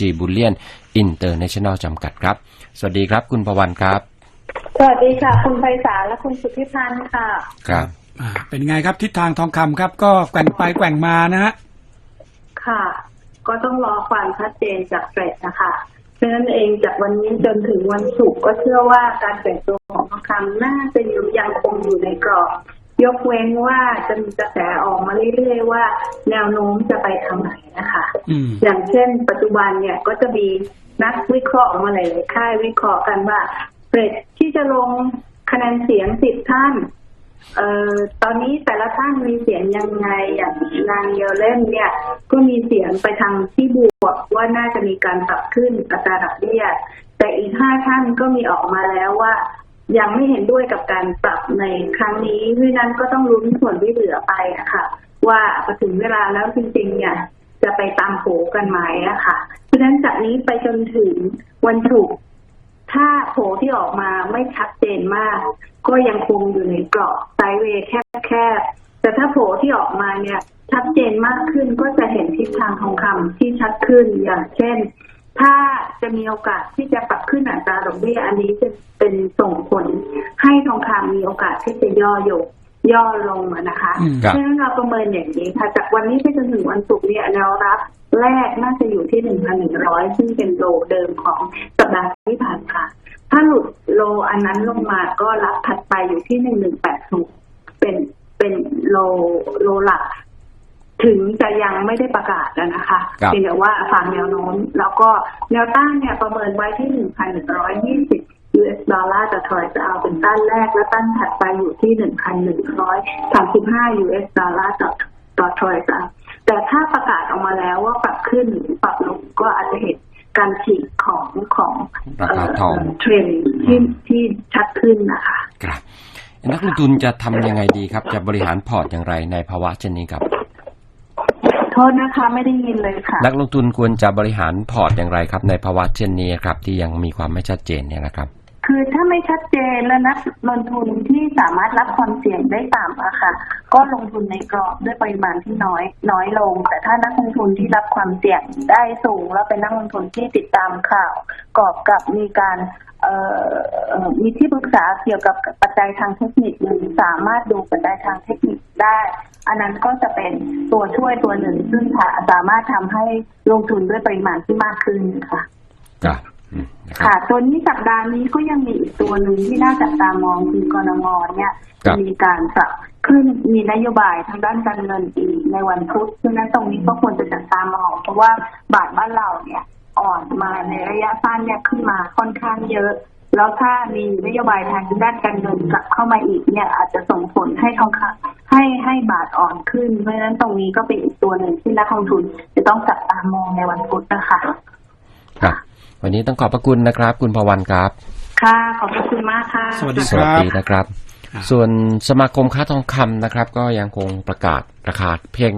จีบุลเลียนอินเตอร์เนชั่นแนลจำกัดครับ สวัสดีครับคุณประวันครับ สวัสดีค่ะ คุณไพศาลและคุณสุทธิพันธ์ค่ะ ครับอ่าเป็นไงครับทิศทางทองคำครับ ก็แกว่งไปแกว่งมานะฮะค่ะ ก็ต้องรอความชัดเจนจากเฟดนะคะเพราะฉะนั้นเองจากวันนี้จนถึงวันศุกร์ก็เชื่อว่าการเปลี่ยนตัวของทองคำน่าจะอยู่ยังคงอยู่ในกรอบ ยกเว้นว่าจะมีกระแสออกมาเรื่อยๆว่า แนวโน้มจะไปทางไหนนะคะอืมอย่างเช่น ปัจจุบันเนี่ยก็จะมีนักวิเคราะห์ออกมาหลายๆค่ายวิเคราะห์กันว่าเฟดที่จะลงคะแนนเสียงสิบท่านเอ่อตอนนี้แต่ละท่านมีเสียงยังไงอย่างนางเยลเล่นเนี่ย ก็มีเสียงไปทางที่บวกว่าน่าจะมีการปรับขึ้นอัตราดอกเบี้ยแต่อีกห้าท่านก็มีออกมาแล้วว่า ยังไม่เห็นด้วยกับการปรับในครั้งนี้เพราะฉะนั้นก็ต้องลุ้นส่วนที่เหลือไปอะค่ะว่าพอถึงเวลาแล้วจริงๆ เนี่ย จะไปตามโผกันไหมอะค่ะเพราะฉะนั้นจากนี้ไปจนถึงวันศุกร์ถ้าโผที่ออกมาไม่ชัดเจนมาก ก็ยังคงอยู่ในกรอบไซเวย์แคบๆแต่ถ้าโผที่ออกมาเนี่ย ชัดเจนมากขึ้นก็จะเห็นทิศทางทองคำที่ชัดขึ้นอย่างเช่น ถ้าจะมีโอกาสที่จะปรับขึ้นอัตราดอกเบี้ยอันนี้จะเป็นส่งผล ให้ทองคำมี โอกาสที่จะย่อโยกย่อลงอะนะคะอืมครับเพราะฉะนั้นเราประเมินอย่างนี้ค่ะ จากวันนี้ไปจนถึงวันศุกร์เนี่ยแนวรับแรกน่าจะอยู่ที่หนึ่งพันหนึ่งร้อยซึ่งเป็นโลเดิมของสัปดาห์ที่ผ่านค่ะถ้าหลุดโลอันนั้นลงมาก็รับถัดไปอยู่ที่หนึ่งหนึ่งแปดศูนย์เป็นเป็นโลโลหลัก ถึงจะยังไม่ได้ประกาศแล้วนะคะครับเพียงแต่ว่าฟังแนวโน้ม แล้วก็แนวต้านเนี่ยประเมินไว้ที่หนึ่งพันหนึ่งร้อยยี่สิบ US ดอลลาร์ต่อทรอยจะเอาเป็น ต้านแรกและต้านถัดไปอยู่ที่หนึ่งพันหนึ่งร้อยสามสิบห้า US ดอลลาร์ต่อต่อทรอยจะแต่ถ้าประกาศออกมาแล้วว่าปรับขึ้นหรือปรับลงก็อาจจะเห็นการฉีกของของราคาทองเทรนด์ที่ที่ชัดขึ้นนะคะครับนักลงทุนจะทำยังไงดีครับ จะบริหารพอร์ตอย่างไรในภาวะเช่นนี้ครับโทษนะคะไม่ได้ยินเลยค่ะ นักลงทุนควรจะบริหารพอร์ตอย่างไรครับ ในภาวะเช่นนี้ครับ ที่ยังมีความไม่ชัดเจนเนี่ยนะครับ คือถ้าไม่ชัดเจนและนักลงทุนที่สามารถรับความเสี่ยงได้ต่ำอะค่ะ ก็ลงทุนในกรอบด้วยปริมาณที่น้อยน้อยลง แต่ถ้านักลงทุนที่รับความเสี่ยงได้สูง แล้วเป็นนักลงทุนที่ติดตามข่าวกอบกับมีการมีที่ปรึกษาเกี่ยวกับปัจจัยทางเทคนิคหรือสามารถดูปัจจัยทางเทคนิคได้ อันนั้นก็จะเป็นตัวช่วยตัวหนึ่ง ซึ่งสามารถทำให้ลงทุนด้วยปริมาณที่มากขึ้นค่ะ ครับอืมนะครับค่ะ ตัวนี้สัปดาห์นี้ก็ยังมีอีกตัวหนึ่งที่น่าจับตามองคือกรงงเนี่ยครัจะบมีการปรับขึ้นมีนโยบายทางด้านการเงินอีกในวันพุธเพราะฉะนั้นตรงนี้ก็ควรจะจับตามองเพราะว่าบาทบ้านเราเนี่ยอ่อนมาในระยะสั้นเนี่ยขึ้นมาค่อนข้างเยอะ แล้วถ้ามีนโยบายทางด้านการเงินกลับเข้ามาอีกเนี่ยอาจจะส่งผลให้ทองคำให้ให้บาทอ่อนขึ้น เพราะฉะนั้นตรงนี้ก็เป็นอีกตัวหนึ่งที่นักลงทุนจะต้องจับตามองในวันพุธนะคะครับ วันนี้ต้องขอบพระคุณนะครับ คุณพวันครับ ค่ะ ขอบพระคุณมากค่ะ สวัสดีสวัสดีนะครับครับ ส่วนสมาคมค้าทองคำนะครับ ก็ยังคงประกาศราคาเพียง